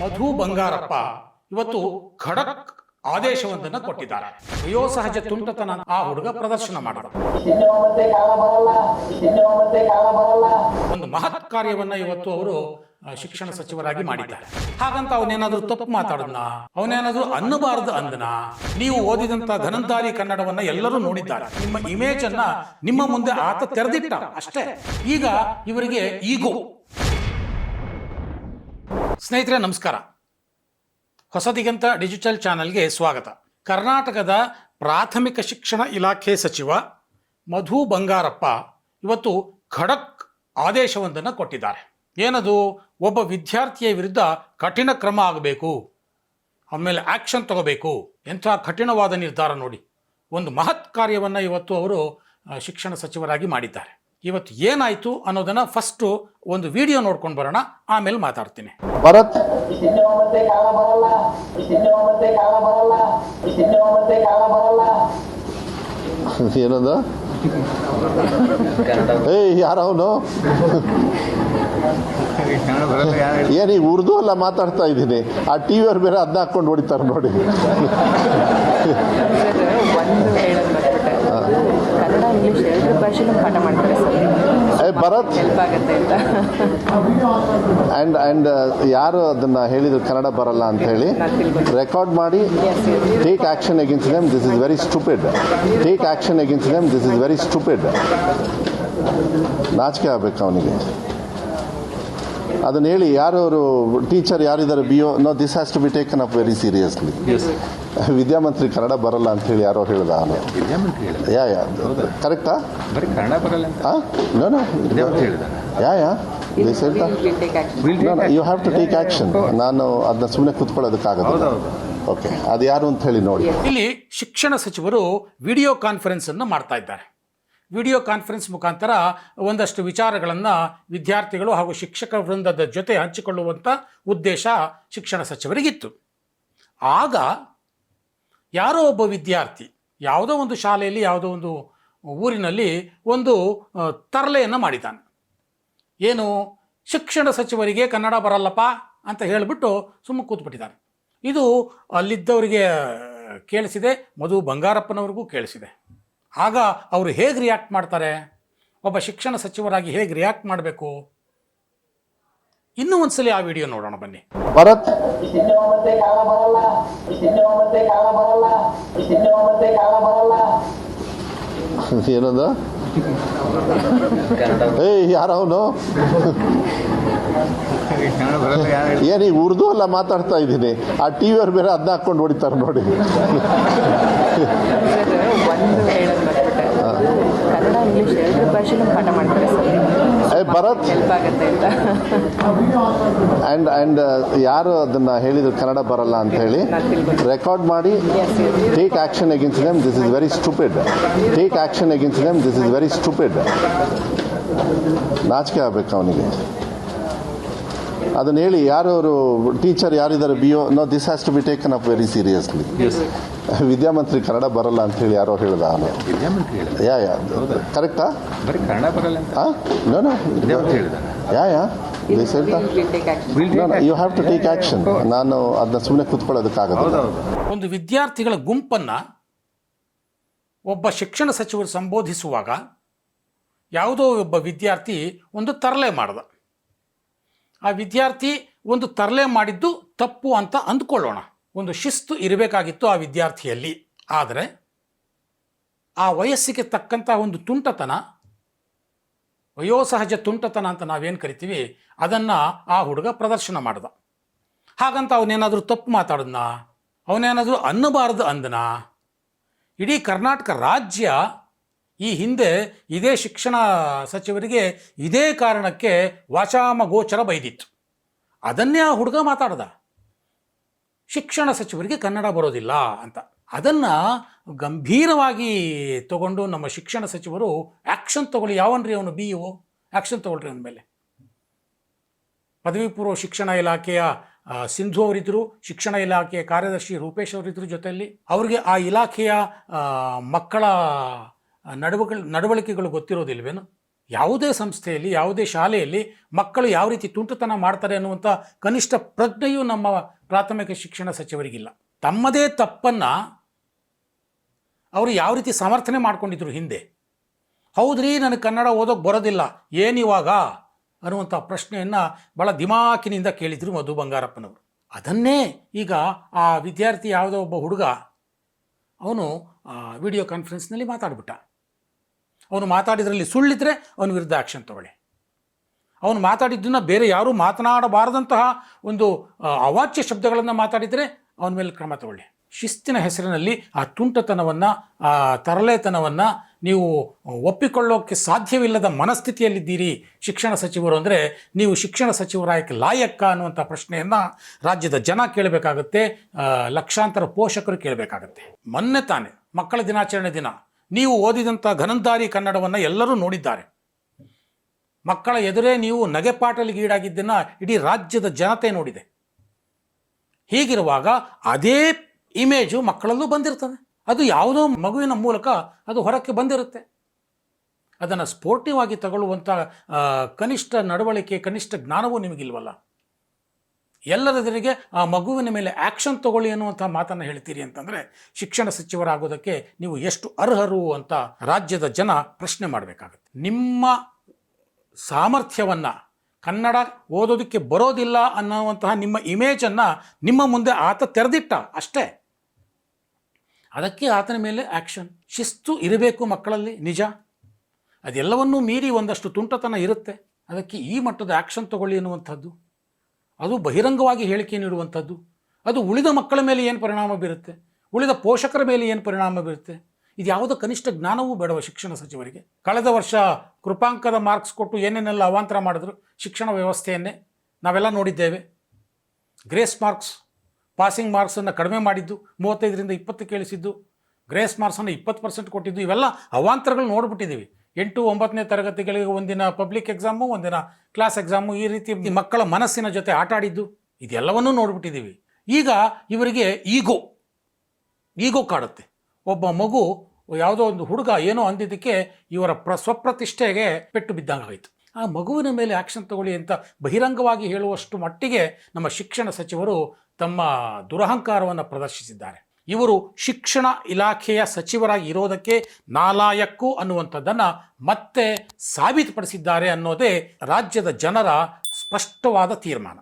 ಮಧು ಬಂಗಾರಪ್ಪ. ಇವತ್ತು ಖಡಕ್ ಆದೇಶವೊಂದನ್ನು ಕೊಟ್ಟಿದ್ದಾರೆ. ವಯೋಸಹಜ ತುಂಟತನ ಆ ಹುಡುಗ ಪ್ರದರ್ಶನ ಮಾಡಿದ್ರು. ಒಂದು ಮಹತ್ ಕಾರ್ಯವನ್ನ ಇವತ್ತು ಅವರು ಶಿಕ್ಷಣ ಸಚಿವರಾಗಿ ಮಾಡಿದ್ದಾರೆ. ಹಾಗಂತ ಅವನೇನಾದ್ರೂ ತಪ್ಪು ಮಾತಾಡದ್ನ? ಅವನೇನಾದ್ರೂ ಅನ್ನಬಾರದು ಅಂದನ? ನೀವು ಓದಿದಂತ ಧನಂತಾರಿ ಕನ್ನಡವನ್ನ ಎಲ್ಲರೂ ನೋಡಿದ್ದಾರೆ. ನಿಮ್ಮ ಇಮೇಜ್ ಅನ್ನ ನಿಮ್ಮ ಮುಂದೆ ಆತ ತೆರೆದಿಟ್ಟ. ಅಷ್ಟೇ. ಈಗ ಇವರಿಗೆ ಈಗೋ ಸ್ನೇಹಿತರೆ, ನಮಸ್ಕಾರ. ಹೊಸದಿಗಂತ ಡಿಜಿಟಲ್ ಚಾನಲ್ಗೆ ಸ್ವಾಗತ. ಕರ್ನಾಟಕದ ಪ್ರಾಥಮಿಕ ಶಿಕ್ಷಣ ಇಲಾಖೆ ಸಚಿವ ಮಧು ಬಂಗಾರಪ್ಪ ಇವತ್ತು ಖಡಕ್ ಆದೇಶವೊಂದನ್ನು ಕೊಟ್ಟಿದ್ದಾರೆ. ಏನದು? ಒಬ್ಬ ವಿದ್ಯಾರ್ಥಿಯ ವಿರುದ್ಧ ಕಠಿಣ ಕ್ರಮ ಆಗಬೇಕು, ಆಮೇಲೆ ಆ್ಯಕ್ಷನ್ ತಗೋಬೇಕು, ಎಂಥ ಕಠಿಣವಾದ ನಿರ್ಧಾರ ನೋಡಿ. ಒಂದು ಮಹತ್ ಕಾರ್ಯವನ್ನು ಇವತ್ತು ಅವರು ಶಿಕ್ಷಣ ಸಚಿವರಾಗಿ ಮಾಡಿದ್ದಾರೆ. ಇವತ್ತು ಏನಾಯಿತು ಅನ್ನೋದನ್ನು ಫಸ್ಟು ಒಂದು ವಿಡಿಯೋ ನೋಡ್ಕೊಂಡು ಬರೋಣ ಆಮೇಲೆ ಮಾತಾಡ್ತೀನಿ. ಭರತ್? ಏನದ? ಏಯ್ ಯಾರವನು? ಏನ್ ಈಗ ಉರ್ದು ಅಲ್ಲ ಮಾತಾಡ್ತಾ ಇದ್ದೀನಿ. ಆ ಟಿವಿ ಅವ್ರ ಬೇರೆ ಅದನ್ನ ಹಾಕೊಂಡು ಹೊಡಿತಾರೆ ನೋಡಿ. ಎರಡು ಭಾಷೆನೂ ಪಾಠ ಮಾಡ್ತಾರೆ ಸರ್. ಭರತ್? ಹೆಲ್ಪ್ ಆಗುತ್ತೆ ಅಂತ. ಅಂಡ್ ಅಂಡ್ ಯಾರು ಅದನ್ನ ಹೇಳಿದ್ರು ಕನ್ನಡ ಬರಲ್ಲ ಅಂತ ಹೇಳಿ ರೆಕಾರ್ಡ್ ಮಾಡಿ take action against them this is very stupid take action against them this is very stupid ನಾಚಿಕೆ ಆಗ್ಬೇಕು ಅವನಿಗೆ. ಅದನ್ನ ಹೇಳಿ ಯಾರವರು ಟೀಚರ್ ಯಾರಿದ್ದಾರೆ B O no this has to be taken up very seriously ವಿದ್ಯಾಮಂತ್ರಿ Kannada ಬರಲ್ಲ ಅಂತ ಹೇಳಿ ಯಾರೋ ಹೇಳ್ದ ಅವನು ವಿದ್ಯಾಮಂತ್ರಿ ಹೇಳಿದ? ಯಾ ಯಾ ಕರೆಕ್ಟಾ? ಬರೀ ಕನ್ನಡ ಬರಲ್ಲ ಅಂತ? ಹಾಂ no no yeah yeah? This take action you have to take action ನಾನು ಅದನ್ನ ಸುಮ್ಮನೆ ಕೂತ್ಕೊಳ್ಳೋದಕ್ಕಾಗಲ್ಲ ಓಕೆ ಅದು ಯಾರು ಅಂತ ಹೇಳಿ ನೋಡಿ. ಇಲ್ಲಿ ಶಿಕ್ಷಣ ಸಚಿವರು ವಿಡಿಯೋ ಕಾನ್ಫರೆನ್ಸ್ ಅನ್ನು ಮಾಡ್ತಾ ಇದ್ದಾರೆ. ವಿಡಿಯೋ ಕಾನ್ಫರೆನ್ಸ್ ಮುಖಾಂತರ ಒಂದಷ್ಟು ವಿಚಾರಗಳನ್ನು ವಿದ್ಯಾರ್ಥಿಗಳು ಹಾಗೂ ಶಿಕ್ಷಕ ವೃಂದದ ಜೊತೆ ಹಂಚಿಕೊಳ್ಳುವಂಥ ಉದ್ದೇಶ ಶಿಕ್ಷಣ ಸಚಿವರಿಗಿತ್ತು. ಆಗ ಯಾರೋ ಒಬ್ಬ ವಿದ್ಯಾರ್ಥಿ ಯಾವುದೋ ಒಂದು ಶಾಲೆಯಲ್ಲಿ, ಯಾವುದೋ ಒಂದು ಊರಿನಲ್ಲಿ ಒಂದು ತರಲೆಯನ್ನು ಮಾಡಿದ್ದಾನೆ. ಏನು, ಶಿಕ್ಷಣ ಸಚಿವರಿಗೆ ಕನ್ನಡ ಬರಲ್ಲಪ್ಪ ಅಂತ ಹೇಳಿಬಿಟ್ಟು ಸುಮ್ಮನೆ ಕೂತ್ಬಿಟ್ಟಿದ್ದಾನೆ. ಇದು ಅಲ್ಲಿದ್ದವರಿಗೆ ಕೇಳಿಸಿದೆ, ಮಧು ಬಂಗಾರಪ್ಪನವ್ರಿಗೂ ಕೇಳಿಸಿದೆ. ಆಗ ಅವರು ಹೇಗೆ ರಿಯಾಕ್ಟ್ ಮಾಡ್ತಾರೆ? ಒಬ್ಬ ಶಿಕ್ಷಣ ಸಚಿವರಾಗಿ ಹೇಗೆ ರಿಯಾಕ್ಟ್ ಮಾಡಬೇಕು? ಇನ್ನೂ ಒಂದ್ಸಲ ಆ ವಿಡಿಯೋ ನೋಡೋಣ ಬನ್ನಿ. ಭರತ್. ಏನದ? ಏಯ್ ಯಾರ ಅವನು? ಏನ್ ಈಗ ಉರ್ದು ಅಲ್ಲ ಮಾತಾಡ್ತಾ ಇದ್ದೀನಿ. ಆ ಟಿವಿ ಅವ್ರ ಬೇರೆ ಅದನ್ನ ಹಾಕೊಂಡು ಹೊಡಿತಾರೆ ನೋಡಿ. ಕನ್ನಡ ಇಂಗ್ಲೀಷ್ ಎರಡರ ಭಾಷೆನೂ ಪಾಠ ಮಾಡ್ತಾರೆ ಸರ್. ಭರತ್? ಹೆಲ್ಪ್ ಆಗುತ್ತೆ ಅಂತ. ಅಂಡ್ ಅಂಡ್ ಯಾರು ಅದನ್ನ ಹೇಳಿದ್ರು ಕನ್ನಡ ಬರಲ್ಲ ಅಂತ ಹೇಳಿ? ರೆಕಾರ್ಡ್ ಮಾಡಿ. Take action against them this is very stupid take action against them this is very stupid ನಾಚಿಕೆ ಆಗ್ಬೇಕು ಅವನಿಗೆ. ಅದನ್ನ ಹೇಳಿ ಯಾರು ಅವರು ಟೀಚರ್ ಯಾರಿದ್ದಾರೆ B O no this has to be taken up very seriously ವಿದ್ಯಾಮಂತ್ರಿ Kannada ಬರಲ್ಲ ಅಂತ ಹೇಳಿ ಯಾರೋ ಹೇಳಿದ ಅವನು ವಿದ್ಯಾಮಂತ್ರಿ ಹೇಳಿದ? ಯಾ ಯಾ ಕರೆಕ್ಟಾ? ಬರೀ ಕನ್ನಡ ಬರಲ್ಲ ಅಂತ. ಹಾಂ ನೋ ನೋ ವಿದ್ಯಾಮಂತ್ರಿ ಹೇಳಿದ? Yeah yeah have to take action ನಾನು ಅದನ್ನ ಸುಮ್ಮನೆ ಕೂತ್ಕೊಳ್ಳೋದಕ್ಕಾಗಲ್ಲ ಒಂದು ವಿದ್ಯಾರ್ಥಿಗಳ ಗುಂಪನ್ನ ಒಬ್ಬ ಶಿಕ್ಷಣ ಸಚಿವರು ಸಂಬೋಧಿಸುವಾಗ ಯಾವುದೋ ಒಬ್ಬ ವಿದ್ಯಾರ್ಥಿ ಒಂದು ತರಲೆ ಮಾಡ್ದ. ಆ ವಿದ್ಯಾರ್ಥಿ ಒಂದು ತರಲೆ ಮಾಡಿದ್ದು ತಪ್ಪು ಅಂತ ಅಂದ್ಕೊಳ್ಳೋಣ. ಒಂದು ಶಿಸ್ತು ಇರಬೇಕಾಗಿತ್ತು ಆ ವಿದ್ಯಾರ್ಥಿಯಲ್ಲಿ. ಆದರೆ ಆ ವಯಸ್ಸಿಗೆ ತಕ್ಕಂಥ ಒಂದು ತುಂಟತನ, ವಯೋಸಹಜ ತುಂಟತನ ಅಂತ ನಾವೇನು ಕರಿತೀವಿ, ಅದನ್ನು ಆ ಹುಡುಗ ಪ್ರದರ್ಶನ ಮಾಡ್ದ. ಹಾಗಂತ ಅವನೇನಾದರೂ ತಪ್ಪು ಮಾತಾಡದ್ನ? ಅವನೇನಾದರೂ ಅನ್ನಬಾರದು ಅಂದನ? ಇಡೀ ಕರ್ನಾಟಕ ರಾಜ್ಯ ಈ ಹಿಂದೆ ಇದೇ ಶಿಕ್ಷಣ ಸಚಿವರಿಗೆ ಇದೇ ಕಾರಣಕ್ಕೆ ವಾಚಾಮ ಗೋಚರ ಬೈದಿತ್ತು. ಅದನ್ನೇ ಆ ಹುಡುಗ ಮಾತಾಡ್ದ. ಶಿಕ್ಷಣ ಸಚಿವರಿಗೆ ಕನ್ನಡ ಬರೋದಿಲ್ಲ ಅಂತ. ಅದನ್ನು ಗಂಭೀರವಾಗಿ ತಗೊಂಡು ನಮ್ಮ ಶಿಕ್ಷಣ ಸಚಿವರು ಆ್ಯಕ್ಷನ್ ತಗೊಳ್ಳಿ. ಯಾವನ್ರಿ ಅವನು? ಬಿ ಇಒ ಆ್ಯಕ್ಷನ್ ತಗೊಳ್ರಿ ಅವನ ಮೇಲೆ. ಪದವಿ ಪೂರ್ವ ಶಿಕ್ಷಣ ಇಲಾಖೆಯ ಸಿಂಧು ಅವರಿದ್ದರು ಶಿಕ್ಷಣ ಇಲಾಖೆಯ ಕಾರ್ಯದರ್ಶಿ ರೂಪೇಶ್ ಅವರಿದ್ದರು ಜೊತೆಯಲ್ಲಿ ಅವರಿಗೆ ಆ ಇಲಾಖೆಯ ಮಕ್ಕಳ ನಡವಳಿಕೆ ನಡವಳಿಕೆಗಳು ಗೊತ್ತಿರೋದಿಲ್ವೇನು? ಯಾವುದೇ ಸಂಸ್ಥೆಯಲ್ಲಿ, ಯಾವುದೇ ಶಾಲೆಯಲ್ಲಿ ಮಕ್ಕಳು ಯಾವ ರೀತಿ ತುಂಟತನ ಮಾಡ್ತಾರೆ ಅನ್ನುವಂಥ ಕನಿಷ್ಠ ಪ್ರಜ್ಞೆಯೂ ನಮ್ಮ ಪ್ರಾಥಮಿಕ ಶಿಕ್ಷಣ ಸಚಿವರಿಗಿಲ್ಲ. ತಮ್ಮದೇ ತಪ್ಪನ್ನು ಅವರು ಯಾವ ರೀತಿ ಸಮರ್ಥನೆ ಮಾಡ್ಕೊಂಡಿದ್ರು ಹಿಂದೆ. ಹೌದ್ರಿ ನನಗೆ ಕನ್ನಡ ಓದೋಕೆ ಬರೋದಿಲ್ಲ ಏನಿವಾಗ ಅನ್ನುವಂಥ ಪ್ರಶ್ನೆಯನ್ನು ಭಾಳ ದಿಮಾಕಿನಿಂದ ಕೇಳಿದರು ಮಧು ಬಂಗಾರಪ್ಪನವರು. ಅದನ್ನೇ ಈಗ ಆ ವಿದ್ಯಾರ್ಥಿ ಯಾವುದೋ ಒಬ್ಬ ಹುಡುಗ, ಅವನು ವಿಡಿಯೋ ಕಾನ್ಫರೆನ್ಸ್ನಲ್ಲಿ ಮಾತಾಡ್ಬಿಟ್ಟ. ಅವನು ಮಾತಾಡಿದ್ರಲ್ಲಿ ಸುಳ್ಳಿದ್ರೆ ಅವನ ವಿರುದ್ಧ ಆ್ಯಕ್ಷನ್ ತಗೊಳ್ಳಿ. ಅವನು ಮಾತಾಡಿದ್ದನ್ನು ಬೇರೆ ಯಾರೂ ಮಾತನಾಡಬಾರದಂತಹ ಒಂದು ಅವಾಚ್ಯ ಶಬ್ದಗಳನ್ನು ಮಾತಾಡಿದರೆ ಅವನ ಮೇಲೆ ಕ್ರಮ ತಗೊಳ್ಳಿ. ಶಿಸ್ತಿನ ಹೆಸರಿನಲ್ಲಿ ಆ ತುಂಟತನವನ್ನು, ಆ ತರಲೆತನವನ್ನು ನೀವು ಒಪ್ಪಿಕೊಳ್ಳೋಕ್ಕೆ ಸಾಧ್ಯವಿಲ್ಲದ ಮನಸ್ಥಿತಿಯಲ್ಲಿದ್ದೀರಿ ಶಿಕ್ಷಣ ಸಚಿವರು ಅಂದರೆ ನೀವು ಶಿಕ್ಷಣ ಸಚಿವರಾಯಕ್ಕೆ ಲಾಯಕ್ಕ ಅನ್ನುವಂಥ ಪ್ರಶ್ನೆಯನ್ನು ರಾಜ್ಯದ ಜನ ಕೇಳಬೇಕಾಗತ್ತೆ ಲಕ್ಷಾಂತರ ಪೋಷಕರು ಕೇಳಬೇಕಾಗತ್ತೆ. ಮೊನ್ನೆ ತಾನೇ ಮಕ್ಕಳ ದಿನಾಚರಣೆ ದಿನ ನೀವು ಓದಿದಂಥ ಘನಂತಾರಿ ಕನ್ನಡವನ್ನು ಎಲ್ಲರೂ ನೋಡಿದ್ದಾರೆ. ಮಕ್ಕಳ ಎದುರೇ ನೀವು ನಗೆಪಾಟಲಿಗೀಡಾಗಿದ್ದನ್ನು ಇಡೀ ರಾಜ್ಯದ ಜನತೆ ನೋಡಿದೆ. ಹೀಗಿರುವಾಗ ಅದೇ ಇಮೇಜು ಮಕ್ಕಳಲ್ಲೂ ಬಂದಿರ್ತದೆ. ಅದು ಯಾವುದೋ ಮಗುವಿನ ಮೂಲಕ ಅದು ಹೊರಕ್ಕೆ ಬಂದಿರುತ್ತೆ. ಅದನ್ನು ಸ್ಪೋರ್ಟಿವ್ ಆಗಿ ತಗೊಳ್ಳುವಂಥ ಕನಿಷ್ಠ ನಡವಳಿಕೆ, ಕನಿಷ್ಠ ಜ್ಞಾನವೂ ನಿಮಗಿಲ್ವಲ್ಲ. ಎಲ್ಲರೆದುರಿಗೆ ಆ ಮಗುವಿನ ಮೇಲೆ ಆ್ಯಕ್ಷನ್ ತಗೊಳ್ಳಿ ಅನ್ನುವಂಥ ಮಾತನ್ನು ಹೇಳ್ತೀರಿ ಅಂತಂದರೆ ಶಿಕ್ಷಣ ಸಚಿವರಾಗೋದಕ್ಕೆ ನೀವು ಎಷ್ಟು ಅರ್ಹರು ಅಂತ ರಾಜ್ಯದ ಜನ ಪ್ರಶ್ನೆ ಮಾಡಬೇಕಾಗುತ್ತೆ. ನಿಮ್ಮ ಸಾಮರ್ಥ್ಯವನ್ನು ಕನ್ನಡ ಓದೋದಕ್ಕೆ ಬರೋದಿಲ್ಲ ಅನ್ನುವಂತಹ ನಿಮ್ಮ ಇಮೇಜನ್ನು ನಿಮ್ಮ ಮುಂದೆ ಆತ ತೆರೆದಿಟ್ಟ ಅಷ್ಟೇ. ಅದಕ್ಕೆ ಆತನ ಮೇಲೆ ಆ್ಯಕ್ಷನ್ ಶಿಸ್ತು ಇರಬೇಕು ಮಕ್ಕಳಲ್ಲಿ, ನಿಜ. ಅದೆಲ್ಲವನ್ನೂ ಮೀರಿ ಒಂದಷ್ಟು ತುಂಟತನ ಇರುತ್ತೆ. ಅದಕ್ಕೆ ಈ ಮಟ್ಟದ ಆ್ಯಕ್ಷನ್ ತಗೊಳ್ಳಿ ಅನ್ನುವಂಥದ್ದು. ಅದು ಬಹಿರಂಗವಾಗಿ ಹೇಳಿಕೆ ನೀಡುವಂಥದ್ದು. ಅದು ಉಳಿದ ಮಕ್ಕಳ ಮೇಲೆ ಏನು ಪರಿಣಾಮ ಬೀರುತ್ತೆ? ಉಳಿದ ಪೋಷಕರ ಮೇಲೆ ಏನು ಪರಿಣಾಮ ಬೀರುತ್ತೆ? ಇದು ಯಾವುದೋ ಕನಿಷ್ಠ ಜ್ಞಾನವೂ ಬೇಡವ ಶಿಕ್ಷಣ ಸಚಿವರಿಗೆ. ಕಳೆದ ವರ್ಷ ಕೃಪಾಂಕದ ಮಾರ್ಕ್ಸ್ ಕೊಟ್ಟು ಏನೇನೆಲ್ಲ ಅವಾಂತರ ಮಾಡಿದ್ರು ಶಿಕ್ಷಣ ವ್ಯವಸ್ಥೆಯನ್ನೇ ನಾವೆಲ್ಲ ನೋಡಿದ್ದೇವೆ. ಗ್ರೇಸ್ ಮಾರ್ಕ್ಸ್, ಪಾಸಿಂಗ್ ಮಾರ್ಕ್ಸನ್ನು ಕಡಿಮೆ ಮಾಡಿದ್ದು, ಮೂವತ್ತೈದರಿಂದ ಇಪ್ಪತ್ತು ಕೇಳಿಸಿದ್ದು, ಗ್ರೇಸ್ ಮಾರ್ಕ್ಸನ್ನು ಇಪ್ಪತ್ತು ಪರ್ಸೆಂಟ್ ಕೊಟ್ಟಿದ್ದು, ಇವೆಲ್ಲ ಅವಾಂತರಗಳು ನೋಡ್ಬಿಟ್ಟಿದ್ದೀವಿ. ಎಂಟು ಒಂಬತ್ತನೇ ತರಗತಿಗಳಿಗೆ ಒಂದಿನ ಪಬ್ಲಿಕ್ ಎಕ್ಸಾಮು ಒಂದಿನ ಕ್ಲಾಸ್ ಎಕ್ಸಾಮು ಈ ರೀತಿ ಮಕ್ಕಳ ಮನಸ್ಸಿನ ಜೊತೆ ಆಟ ಆಡಿದ್ದು. ಇದೆಲ್ಲವನ್ನೂ ನೋಡಿಬಿಟ್ಟಿದ್ದೀವಿ. ಈಗ ಇವರಿಗೆ ಈಗೋ ಈಗೋ ಕಾಡುತ್ತೆ. ಒಬ್ಬ ಮಗು ಯಾವುದೋ ಒಂದು ಹುಡುಗ ಏನೋ ಅಂದಿದ್ದಕ್ಕೆ ಇವರ ಪ್ರ, ಸ್ವಪ್ರತಿಷ್ಠೆಗೆ ಪೆಟ್ಟು ಬಿದ್ದಂಗಾಯಿತು. ಆ ಮಗುವಿನ ಮೇಲೆ ಆ್ಯಕ್ಷನ್ ತಗೊಳ್ಳಿ ಅಂತ ಬಹಿರಂಗವಾಗಿ ಹೇಳುವಷ್ಟು ಮಟ್ಟಿಗೆ ನಮ್ಮ ಶಿಕ್ಷಣ ಸಚಿವರು ತಮ್ಮ ದುರಹಂಕಾರವನ್ನು ಪ್ರದರ್ಶಿಸಿದ್ದಾರೆ. ಇವರು ಶಿಕ್ಷಣ ಇಲಾಖೆಯ ಸಚಿವರಾಗಿ ಇರೋದಕ್ಕೆ ನಾಲಾಯಕ್ಕು ಅನ್ನುವಂಥದ್ದನ್ನು ಮತ್ತೆ ಸಾಬೀತುಪಡಿಸಿದ್ದಾರೆ ಅನ್ನೋದೇ ರಾಜ್ಯದ ಜನರ ಸ್ಪಷ್ಟವಾದ ತೀರ್ಮಾನ.